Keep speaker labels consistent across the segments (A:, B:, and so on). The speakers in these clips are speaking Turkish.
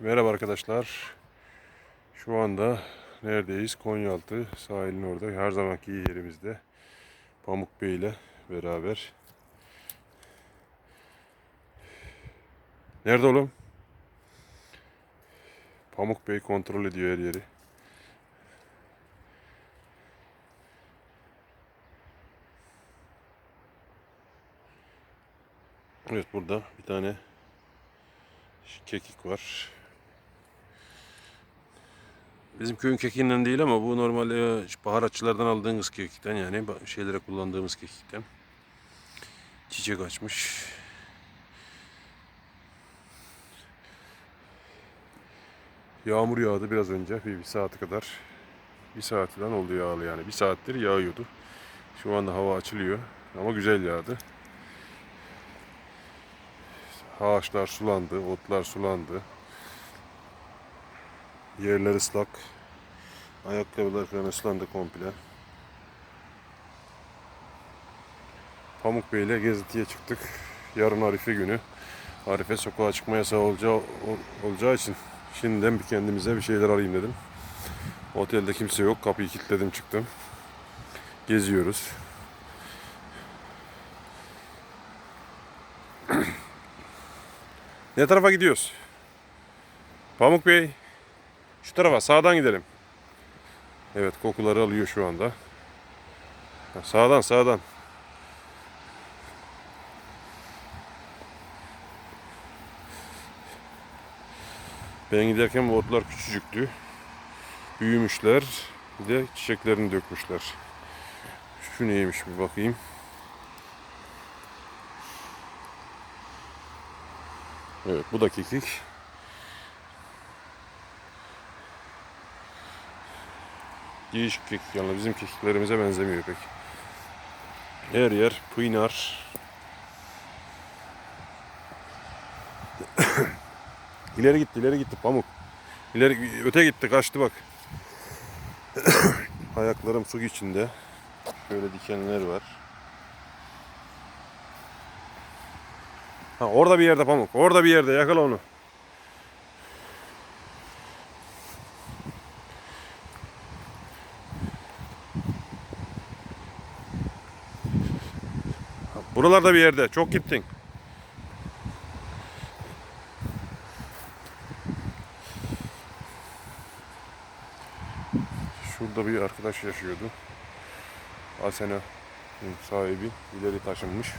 A: Merhaba arkadaşlar. Şu anda neredeyiz? Konyaaltı sahilin orada. Her zamanki yerimizde. Pamuk Bey ile beraber. Nerede oğlum? Pamuk Bey kontrol ediyor her yeri. Evet burada bir tane kekik var. Bizim köyün kekiğinden değil ama bu normal e, baharatçılardan aldığımız kekikten yani şeylere kullandığımız kekikten. Çiçek açmış. Yağmur yağdı biraz önce bir, bir saate kadar. Bir saatten oldu yağlı yani. Bir saattir yağıyordu. Şu anda hava açılıyor ama güzel yağdı. Ağaçlar sulandı, otlar sulandı. Yerler ıslak. Ayakkabılar falan ıslandı komple. Pamuk Bey ile gezintiye çıktık. Yarın Arife günü. Arife sokağa çıkma yasağı olacağı, ol- olacağı için şimdiden bir kendimize bir şeyler alayım dedim. Otelde kimse yok. Kapıyı kilitledim çıktım. Geziyoruz. Ne tarafa gidiyoruz? Pamuk Bey. Şu tarafa sağdan gidelim. Evet kokuları alıyor şu anda. Sağdan sağdan. Ben giderken bu otlar küçücüktü. Büyümüşler. Bir de çiçeklerini dökmüşler. Şu neymiş bir bakayım. Evet bu da kekik. Değişik kekik yani bizim kekiklerimize benzemiyor pek. Her yer pınar. ileri gitti, ileri gitti pamuk. İleri öte gitti, kaçtı bak. Ayaklarım su içinde. Şöyle dikenler var. Ha orada bir yerde pamuk. Orada bir yerde yakala onu. Buralarda bir yerde. Çok gittin. Şurada bir arkadaş yaşıyordu. Asena sahibi ileri taşınmış.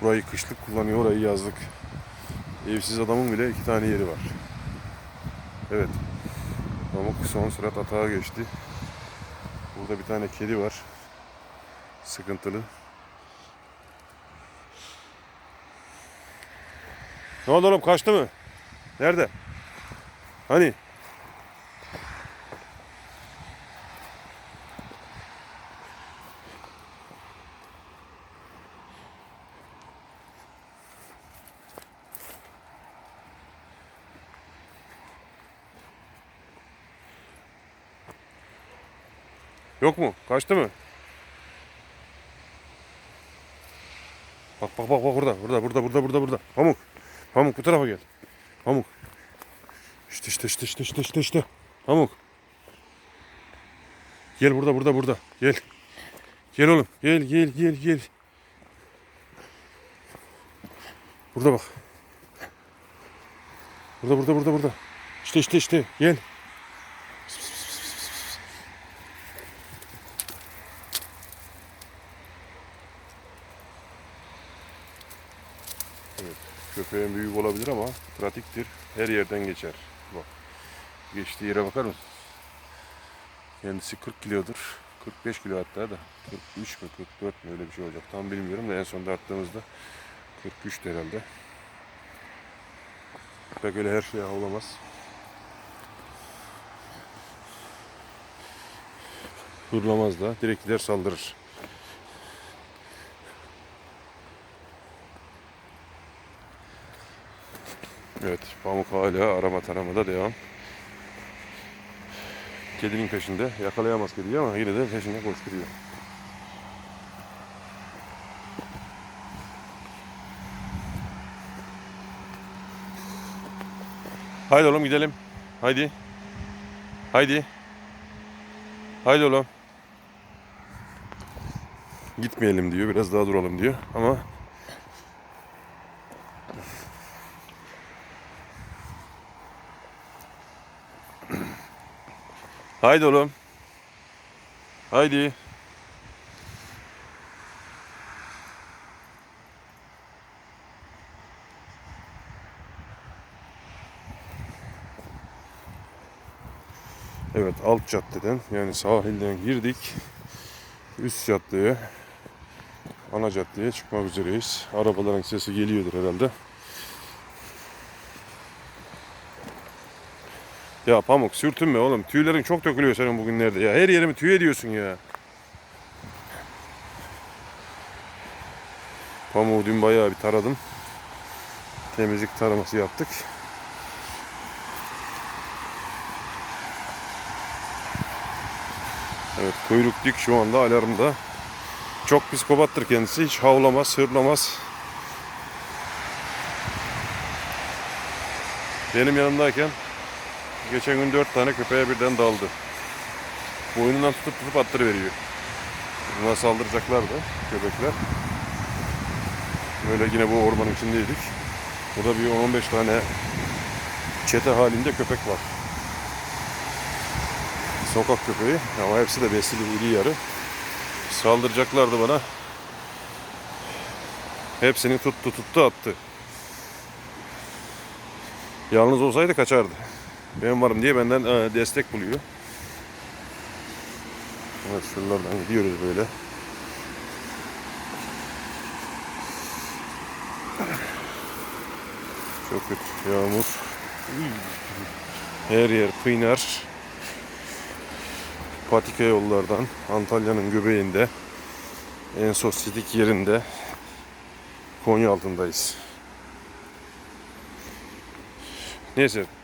A: Burayı kışlık kullanıyor, orayı yazlık. Evsiz adamın bile iki tane yeri var. Evet. Pamuk son sürat atağa geçti. Burada bir tane kedi var. Sıkıntılı. Ne oldu oğlum kaçtı mı? Nerede? Hani? Yok mu? Kaçtı mı? Bak bak bak bak burada. Burada burada burada burada burada. Pamuk. Pamuk bu tarafa gel. Pamuk. İşte işte işte işte işte işte işte. Pamuk. Gel burada burada burada. Gel. Gel oğlum. Gel gel gel gel. Burada bak. Burada burada burada burada. İşte işte işte. Gel. Evet. Köpeğin büyük olabilir ama pratiktir. Her yerden geçer. Bak. Geçtiği yere bakar mısın? Kendisi 40 kilodur. 45 kilo hatta da. 43 mü 44 mü öyle bir şey olacak. Tam bilmiyorum da en son tarttığımızda 43 herhalde. Pek öyle her şey avlamaz. Hırlamaz da. Direkt gider saldırır. Evet, pamuk hala arama taramada devam. Kedinin peşinde. Yakalayamaz kediyi ama yine de peşinde koşturuyor. Haydi oğlum gidelim. Haydi. Haydi. Haydi oğlum. Gitmeyelim diyor. Biraz daha duralım diyor. Ama Haydi oğlum. Haydi. Evet alt caddeden yani sahilden girdik. Üst caddeye ana caddeye çıkmak üzereyiz. Arabaların sesi geliyordur herhalde. Ya Pamuk sürtünme oğlum. Tüylerin çok dökülüyor senin bugünlerde ya. Her yerimi tüy ediyorsun ya. Pamuğu dün bayağı bir taradım. Temizlik taraması yaptık. Evet kuyruk dik şu anda alarmda. Çok psikopattır kendisi. Hiç havlamaz, hırlamaz. Benim yanımdayken geçen gün dört tane köpeğe birden daldı. Boynundan tutup tutup attırıveriyor. Buna saldıracaklardı köpekler. Böyle yine bu ormanın içindeydik. Burada bir 10-15 tane çete halinde köpek var. Sokak köpeği ama hepsi de besili iri yarı. Saldıracaklardı bana. Hepsini tuttu tuttu attı. Yalnız olsaydı kaçardı. Ben varım diye benden e, destek buluyor. Evet şuralardan gidiyoruz böyle. Çok kötü yağmur. Her yer kıynar. Patika yollardan Antalya'nın göbeğinde en sosyetik yerinde Konya altındayız. Neyse